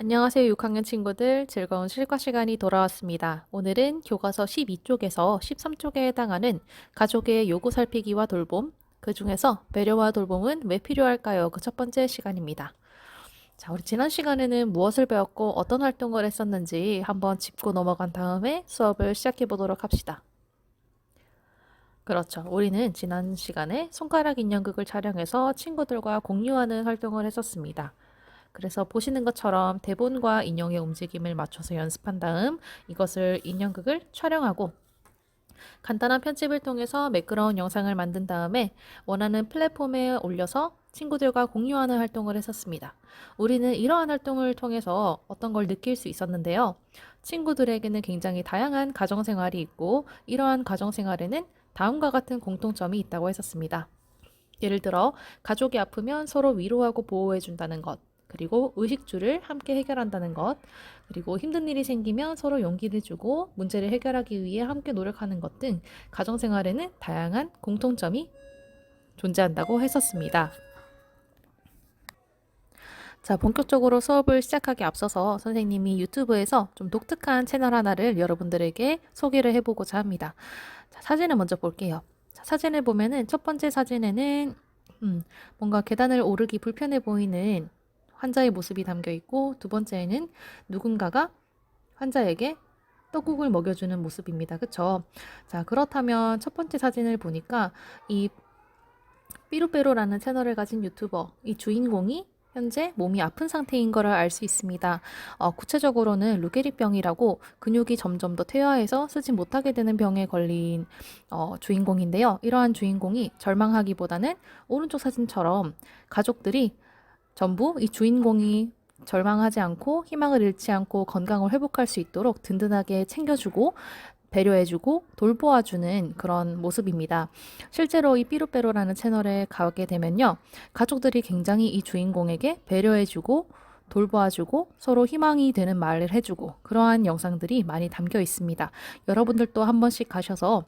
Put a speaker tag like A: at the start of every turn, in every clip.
A: 안녕하세요, 6학년 친구들. 즐거운 실과 시간이 돌아왔습니다. 오늘은 교과서 12쪽에서 13쪽에 해당하는 가족의 요구 살피기와 돌봄, 그 중에서 배려와 돌봄은 왜 필요할까요? 그 첫 번째 시간입니다. 자, 우리 지난 시간에는 무엇을 배웠고 어떤 활동을 했었는지 한번 짚고 넘어간 다음에 수업을 시작해 보도록 합시다. 그렇죠. 우리는 지난 시간에 손가락 인형극을 촬영해서 친구들과 공유하는 활동을 했었습니다. 그래서 보시는 것처럼 대본과 인형의 움직임을 맞춰서 연습한 다음 이것을 인형극을 촬영하고 간단한 편집을 통해서 매끄러운 영상을 만든 다음에 원하는 플랫폼에 올려서 친구들과 공유하는 활동을 했었습니다. 우리는 이러한 활동을 통해서 어떤 걸 느낄 수 있었는데요. 친구들에게는 굉장히 다양한 가정생활이 있고 이러한 가정생활에는 다음과 같은 공통점이 있다고 했었습니다. 예를 들어 가족이 아프면 서로 위로하고 보호해 준다는 것. 그리고 의식주를 함께 해결한다는 것, 그리고 힘든 일이 생기면 서로 용기를 주고 문제를 해결하기 위해 함께 노력하는 것 등 가정생활에는 다양한 공통점이 존재한다고 했었습니다. 자, 본격적으로 수업을 시작하기 앞서서 선생님이 유튜브에서 좀 독특한 채널 하나를 여러분들에게 소개를 해보고자 합니다. 자, 사진을 먼저 볼게요. 자, 사진을 보면은 첫 번째 사진에는 음, 뭔가 계단을 오르기 불편해 보이는 환자의 모습이 담겨 있고 두 번째에는 누군가가 환자에게 떡국을 먹여주는 모습입니다. 그쵸? 자, 그렇다면 첫 번째 사진을 보니까 이 삐루빼로라는 채널을 가진 유튜버, 이 주인공이 현재 몸이 아픈 상태인 것을 알수 있습니다. 어, 구체적으로는 루게리병이라고 근육이 점점 더 퇴화해서 쓰지 못하게 되는 병에 걸린 어, 주인공인데요. 이러한 주인공이 절망하기보다는 오른쪽 사진처럼 가족들이 전부 이 주인공이 절망하지 않고 희망을 잃지 않고 건강을 회복할 수 있도록 든든하게 챙겨주고 배려해주고 돌보아주는 그런 모습입니다. 실제로 이 삐루빼로라는 채널에 가게 되면요. 가족들이 굉장히 이 주인공에게 배려해주고 돌보아주고 서로 희망이 되는 말을 해주고 그러한 영상들이 많이 담겨 있습니다. 여러분들도 한 번씩 가셔서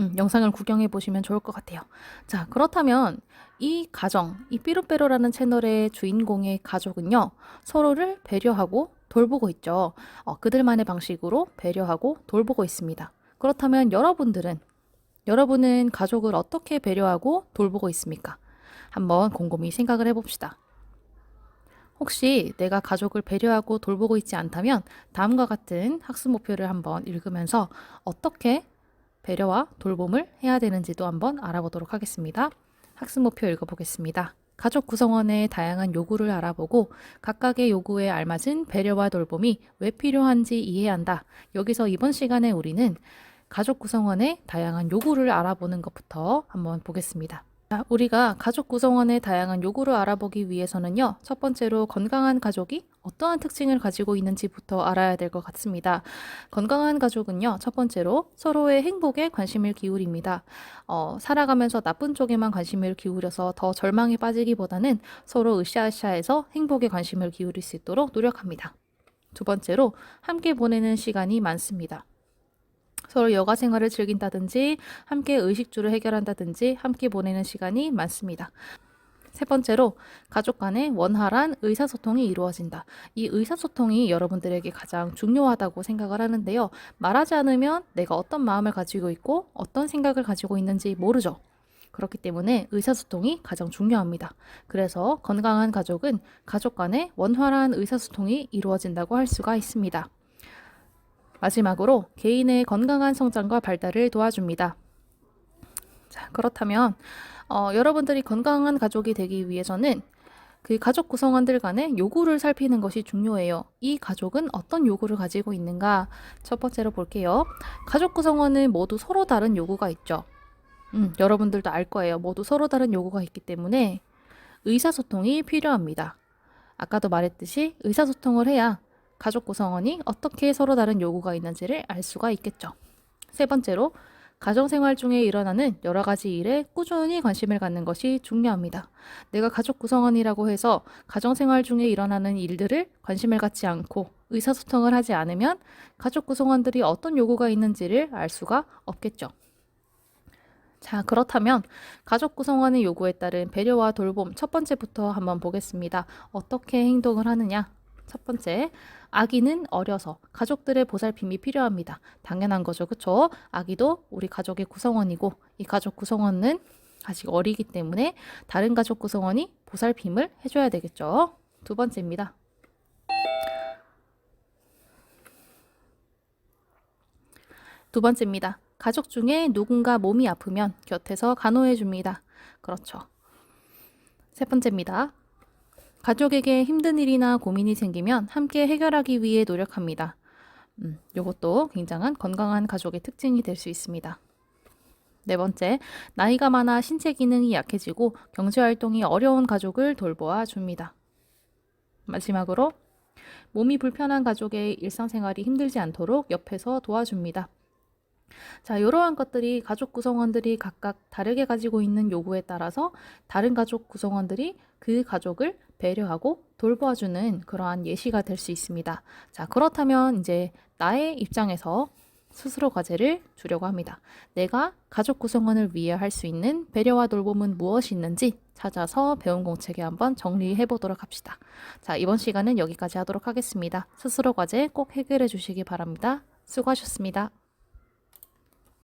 A: 음, 영상을 구경해 보시면 좋을 것 같아요. 자, 그렇다면 이 가정, 이 삐루빼로라는 채널의 주인공의 가족은요, 서로를 배려하고 돌보고 있죠. 어, 그들만의 방식으로 배려하고 돌보고 있습니다. 그렇다면 여러분들은, 여러분은 가족을 어떻게 배려하고 돌보고 있습니까? 한번 곰곰이 생각을 해봅시다. 혹시 내가 가족을 배려하고 돌보고 있지 않다면 다음과 같은 학습 목표를 한번 읽으면서 어떻게 배려와 돌봄을 해야 되는지도 한번 알아보도록 하겠습니다. 학습 목표 읽어보겠습니다. 가족 구성원의 다양한 요구를 알아보고 각각의 요구에 알맞은 배려와 돌봄이 왜 필요한지 이해한다. 여기서 이번 시간에 우리는 가족 구성원의 다양한 요구를 알아보는 것부터 한번 보겠습니다. 자, 우리가 가족 구성원의 다양한 요구를 알아보기 위해서는요, 첫 번째로 건강한 가족이 어떠한 특징을 가지고 있는지부터 알아야 될 것 같습니다. 건강한 가족은요, 첫 번째로 서로의 행복에 관심을 기울입니다. 어, 살아가면서 나쁜 쪽에만 관심을 기울여서 더 절망에 빠지기보다는 서로 으쌰으쌰해서 행복에 관심을 기울일 수 있도록 노력합니다. 두 번째로 함께 보내는 시간이 많습니다. 서로 여가 생활을 즐긴다든지 함께 의식주를 해결한다든지 함께 보내는 시간이 많습니다. 세 번째로 가족 간의 원활한 의사소통이 이루어진다. 이 의사소통이 여러분들에게 가장 중요하다고 생각을 하는데요. 말하지 않으면 내가 어떤 마음을 가지고 있고 어떤 생각을 가지고 있는지 모르죠. 그렇기 때문에 의사소통이 가장 중요합니다. 그래서 건강한 가족은 가족 간의 원활한 의사소통이 이루어진다고 할 수가 있습니다. 마지막으로 개인의 건강한 성장과 발달을 도와줍니다. 자, 그렇다면 어, 여러분들이 건강한 가족이 되기 위해서는 그 가족 구성원들 간의 요구를 살피는 것이 중요해요. 이 가족은 어떤 요구를 가지고 있는가? 첫 번째로 볼게요. 가족 구성원은 모두 서로 다른 요구가 있죠. 음, 여러분들도 알 거예요. 모두 서로 다른 요구가 있기 때문에 의사소통이 필요합니다. 아까도 말했듯이 의사소통을 해야 가족 구성원이 어떻게 서로 다른 요구가 있는지를 알 수가 있겠죠. 세 번째로 가정생활 중에 일어나는 여러 가지 일에 꾸준히 관심을 갖는 것이 중요합니다. 내가 가족 구성원이라고 해서 가정생활 중에 일어나는 일들을 관심을 갖지 않고 의사소통을 하지 않으면 가족 구성원들이 어떤 요구가 있는지를 알 수가 없겠죠. 자, 그렇다면 가족 구성원의 요구에 따른 배려와 돌봄 첫 번째부터 한번 보겠습니다. 어떻게 행동을 하느냐? 첫 번째, 아기는 어려서 가족들의 보살핌이 필요합니다. 당연한 거죠. 그쵸? 아기도 우리 가족의 구성원이고 이 가족 구성원은 아직 어리기 때문에 다른 가족 구성원이 보살핌을 해줘야 되겠죠. 두 번째입니다. 두 번째입니다. 가족 중에 누군가 몸이 아프면 곁에서 간호해 줍니다. 그렇죠. 세 번째입니다. 가족에게 힘든 일이나 고민이 생기면 함께 해결하기 위해 노력합니다. 음, 이것도 굉장한 건강한 가족의 특징이 될 수 있습니다. 네 번째, 나이가 많아 신체 기능이 약해지고 경제 활동이 어려운 가족을 돌보아 줍니다. 마지막으로, 몸이 불편한 가족의 일상생활이 힘들지 않도록 옆에서 도와줍니다. 자, 이러한 것들이 가족 구성원들이 각각 다르게 가지고 있는 요구에 따라서 다른 가족 구성원들이 그 가족을 배려하고 돌보아주는 그러한 예시가 될 수 있습니다. 자, 그렇다면 이제 나의 입장에서 스스로 과제를 주려고 합니다. 내가 가족 구성원을 위해 할 수 있는 배려와 돌봄은 무엇이 있는지 찾아서 배운 공책에 한번 정리해 보도록 합시다. 자, 이번 시간은 여기까지 하도록 하겠습니다. 스스로 과제 꼭 해결해 주시기 바랍니다. 수고하셨습니다.